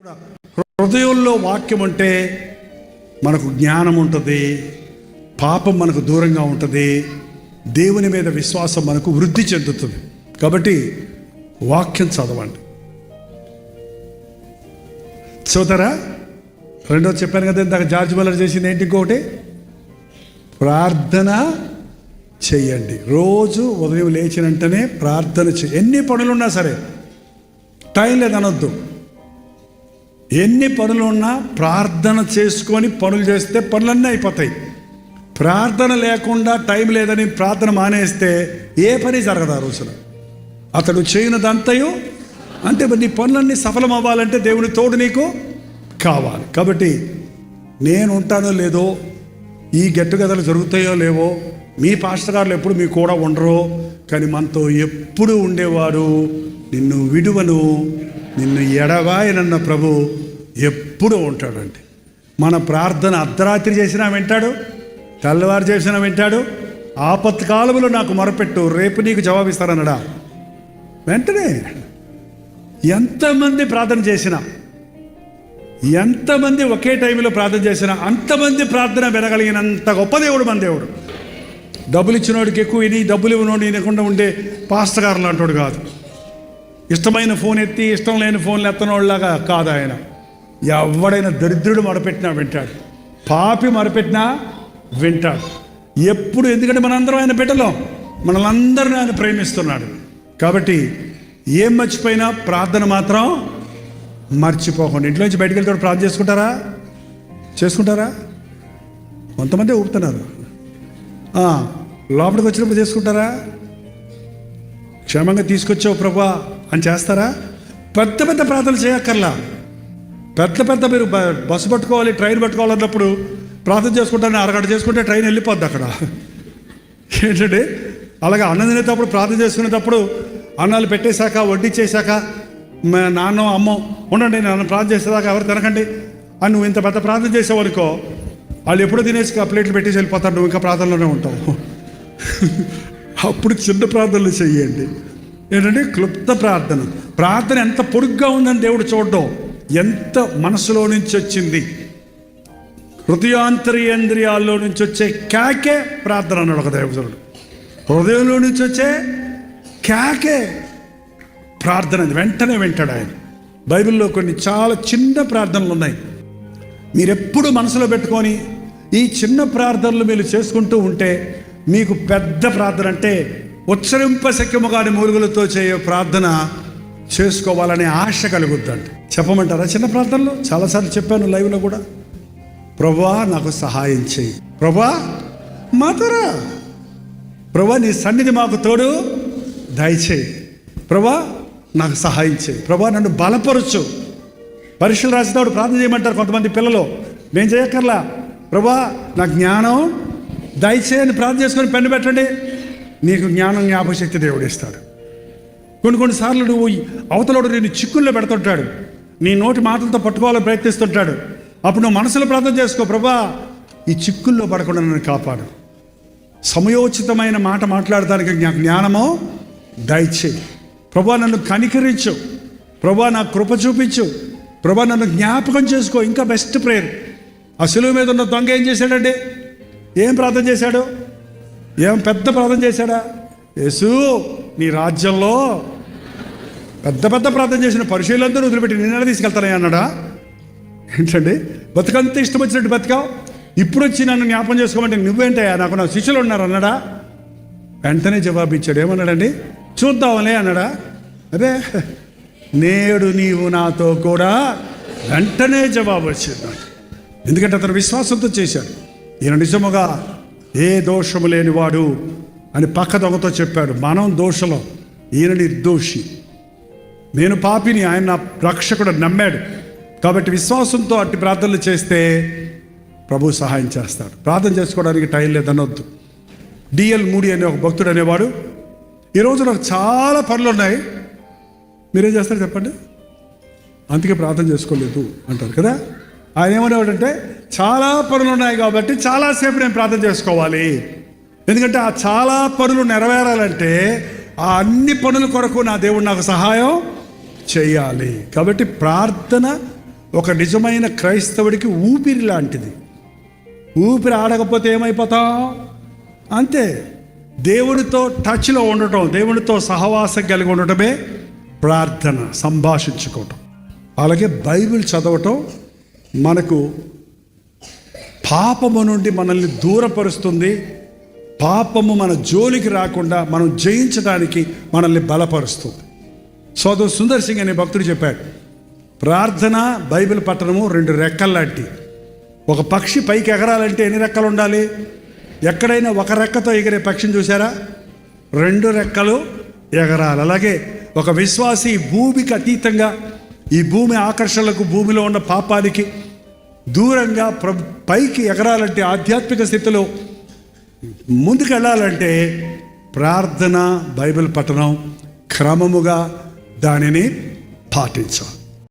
హృదయంలో వాక్యం అంటే మనకు జ్ఞానం ఉంటుంది పాపం మనకు దూరంగా ఉంటుంది దేవుని మీద విశ్వాసం మనకు వృద్ధి చెందుతుంది. కాబట్టి వాక్యం చదవండి. చదువుతారా రెండో చెప్పాను కదా ఇందాక జార్జ్ మల్లర్ చేసింది ఏంటి ఇంకొకటి? ప్రార్థన చెయ్యండి రోజు ఉదయం లేచిన వెంటనే ప్రార్థన చెయ్యి ఎన్ని పనులున్నా సరే టైం లేదనొద్దు. ఎన్ని పనులు ఉన్నా ప్రార్థన చేసుకొని పనులు చేస్తే పనులన్నీ అయిపోతాయి. ప్రార్థన లేకుండా టైం లేదని ప్రార్థన మానేస్తే ఏ పని జరగదు ఆ రోజున. అతడు చేయనదంతయు అంటే మరి నీ పనులన్నీ సఫలం అవ్వాలంటే దేవుని తోడు నీకు కావాలి. కాబట్టి నేను ఉంటానో లేదో ఈ గెట్టుగదలు జరుగుతాయో లేవో మీ పాస్టర్ గారులు ఎప్పుడు మీ కూడా ఉండరు కానీ మనతో ఎప్పుడు ఉండేవారు నిన్ను విడువను. నిన్ను ఎడవాయనన్న ప్రభు ఎప్పుడూ ఉంటాడండి. మన ప్రార్థన అర్ధరాత్రి చేసినా వింటాడు తెల్లవారు చేసినా వింటాడు ఆపత్ కాలంలో నాకు మొరపెట్టు రేపు నీకు జవాబిస్తారన్నడా వెంటనే ఎంతమంది ప్రార్థన చేసినా ఎంతమంది ఒకే టైంలో ప్రార్థన చేసినా అంతమంది ప్రార్థన వినగలిగినంత గొప్ప దేవుడు మన దేవుడు. డబ్బులు ఇచ్చినోడికి ఎక్కువ విని డబ్బులు ఇవ్వనోడు వినకుండా ఉండే పాస్టర్ గారు లాంటోడు కాదు. ఇష్టమైన ఫోన్ ఎత్తి ఇష్టం లేని ఫోన్లు ఎత్తనోళ్ళలాగా కాదు ఆయన. ఎవడైనా దరిద్రుడు మరపెట్టినా వింటాడు. పాపి మరపెట్టినా వింటాడు. ఎప్పుడు ఎందుకంటే మనందరం ఆయన బిడ్డలం. మనలందరినీ ఆయన ప్రేమిస్తున్నాడు. కాబట్టి ఏం మర్చిపోయినా ప్రార్థన మాత్రం మర్చిపోకండి. ఇంట్లోంచి బయటికి వెళ్తే ప్రార్థన చేసుకుంటారా? చేసుకుంటారా? కొంతమంది ఊపుతున్నారు. లోపలికి వచ్చినప్పుడు చేసుకుంటారా? క్షేమంగా తీసుకొచ్చావు ప్రభా. అని చేస్తారా? పెద్ద పెద్ద ప్రార్థనలు చేయక్కర్లా. పెద్ద పెద్ద మీరు బ- బస్సు పట్టుకోవాలి ట్రైన్ పట్టుకోవాలన్నప్పుడు ప్రార్థన చేసుకుంటాను అరగంట చేసుకుంటే ట్రైన్ వెళ్ళిపోద్ది అక్కడ. ఏంటంటే అలాగే అన్నం తినేటప్పుడు ప్రార్థన చేసుకునేటప్పుడు అన్నాలు పెట్టేశాక వడ్డించేశాక మా నాన్న అమ్మో ఉండండి నాన్న ప్రార్థన చేసేదాకా ఎవరు తినకండి. అని నువ్వు ఇంత పెద్ద ప్రార్థన చేసేవనుకో వాళ్ళు ఎప్పుడో తినేసి ఆ ప్లేట్లు పెట్టేసి వెళ్ళిపోతారు. నువ్వు ఇంకా ప్రార్థనలోనే ఉంటావు. అప్పుడు చిన్న ప్రార్థనలు చెయ్యండి. ఏంటంటే క్లుప్త ప్రార్థన. ప్రార్థన ఎంత పొడుగ్గా ఉందని దేవుడు చూడడం. ఎంత మనసులో నుంచి వచ్చింది. హృదయాంతరియేంద్రియాల్లో నుంచి వచ్చే కేకే ప్రార్థన అన్నాడు ఒక దేవతరుడు హృదయంలో నుంచి వచ్చే కేకే ప్రార్థన. వెంటనే వింటాడు ఆయన. బైబిల్లో కొన్ని చాలా చిన్న ప్రార్థనలు ఉన్నాయి. మీరెప్పుడు మనసులో పెట్టుకొని ఈ చిన్న ప్రార్థనలు మీరు చేసుకుంటూ ఉంటే మీకు పెద్ద ప్రార్థన అంటే ఉచ్చరింపశక్యము కాని మూలుగులతో చేయే ప్రార్థన చేసుకోవాలనే ఆశ కలుగుద్దండి. చెప్పమంటారా చిన్న ప్రార్థనలు? చాలాసార్లు చెప్పాను లైవ్లో కూడా. ప్రభా నాకు సహాయం చేయి. ప్రభా మాతరా. ప్రభా నీ సన్నిధి మాకు తోడు. దయచేయి. ప్రభా నాకు సహాయం చేయి. ప్రభా నన్ను బలపరచు. పరీక్షలు రాసినప్పుడు ప్రార్థన చేయమంటారు కొంతమంది పిల్లలు. నేను చేయక్కర్లా. ప్రభా నా జ్ఞానం దయచేయని ప్రార్థన చేసుకొని పెన్ను పెట్టండి. నీకు జ్ఞానం జ్ఞాపకశక్తి దేవుడు ఇస్తాడు. కొన్ని కొన్నిసార్లు నువ్వు అవతలోడు నేను చిక్కుల్లో పెడుతుంటాడు. నీ నోటి మాటలతో పట్టుకోవాలని ప్రయత్నిస్తుంటాడు. అప్పుడు నువ్వు మనసులో ప్రార్థన చేసుకో ప్రభా ఈ చిక్కుల్లో పడకుండా నన్ను కాపాడు. సమయోచితమైన మాట మాట్లాడటానికి జ్ఞానమో దయచే ప్రభా నన్ను కనికరించు. ప్రభా నా కృప చూపించు. ప్రభా నన్ను జ్ఞాపకం చేసుకో. ఇంకా బెస్ట్ ప్రేయర్. ఆ సులువు మీద ఉన్న దొంగ ఏం చేశాడండి? ఏం ప్రార్థన చేశాడు? ఏం పెద్ద ప్రార్థన చేశాడా? యేసు నీ రాజ్యంలో పెద్ద పెద్ద ప్రార్థన చేసిన పరిశీలందరూ వదిలిపెట్టి నిన్న తీసుకెళ్తానని అన్నాడా? ఏంటండి? బతుకంత ఇష్టం వచ్చినట్టు బతికావు? ఇప్పుడు వచ్చి నన్ను జ్ఞాపం చేసుకోమంటే నువ్వేంటయ్యా? నాకు నా శిష్యులు ఉన్నారు అన్నాడా? వెంటనే జవాబు ఇచ్చాడు ఏమన్నాడండి? చూద్దాంలే అన్నాడా? అదే నేడు నీవు నాతో కూడా వెంటనే జవాబు వచ్చింది. ఎందుకంటే అతను విశ్వాసంతో చేశాడు. ఈయన నిజముగా ఏ దోషము లేనివాడు అని పక్క దొంగతో చెప్పాడు. మనం దోషలో. ఈయన నిర్దోషి. నేను పాపిని ఆయన నా రక్షకుడు నమ్మాడు. కాబట్టి విశ్వాసంతో అట్టి ప్రార్థనలు చేస్తే ప్రభు సహాయం చేస్తాడు. ప్రార్థన చేసుకోవడానికి టైం లేదనొద్దు. డిఎల్ మూడి అనే ఒక భక్తుడు అనేవాడు. ఈరోజు నాకు చాలా పనులు ఉన్నాయి. మీరేం చేస్తారు చెప్పండి? అందుకే ప్రార్థన చేసుకోలేదు అంటారు కదా. ఆయన ఏమనేవాడంటే చాలా పనులు ఉన్నాయి కాబట్టి చాలాసేపు నేను ప్రార్థన చేసుకోవాలి. ఎందుకంటే ఆ చాలా పనులు నెరవేరాలంటే ఆ అన్ని పనుల కొరకు నా దేవుడు నాకు సహాయం చేయాలి. కాబట్టి ప్రార్థన ఒక నిజమైన క్రైస్తవుడికి ఊపిరి లాంటిది. ఊపిరి ఆడకపోతే ఏమైపోతాం? అంతే. దేవునితో టచ్లో ఉండటం దేవునితో సహవాసం కలిగి ఉండటమే ప్రార్థన సంభాషించుకోవటం. అలాగే బైబిల్ చదవటం మనకు పాపము నుండి మనల్ని దూరపరుస్తుంది. పాపము మన జోలికి రాకుండా మనం జయించడానికి మనల్ని బలపరుస్తుంది. సోదరు సుందర్ సింగ్ అనే భక్తుడు చెప్పాడు ప్రార్థన బైబిల్ పట్టణము రెండు రెక్కల్లాంటి. ఒక పక్షి పైకి ఎగరాలంటే ఎన్ని రెక్కలు ఉండాలి ఎక్కడైనా ఒక రెక్కతో ఎగిరే పక్షిని చూసారా రెండు రెక్కలు ఎగరాలి. అలాగే ఒక విశ్వాసి భూమికి అతీతంగా ఈ భూమి ఆకర్షణలకు భూమిలో ఉన్న పాపానికి దూరంగా ప్ర పైకి ఎగరాలంటే ఆధ్యాత్మిక స్థితిలో ముందుకెళ్ళాలంటే ప్రార్థన బైబిల్ పఠనం క్రమముగా దానిని పాటించాలి.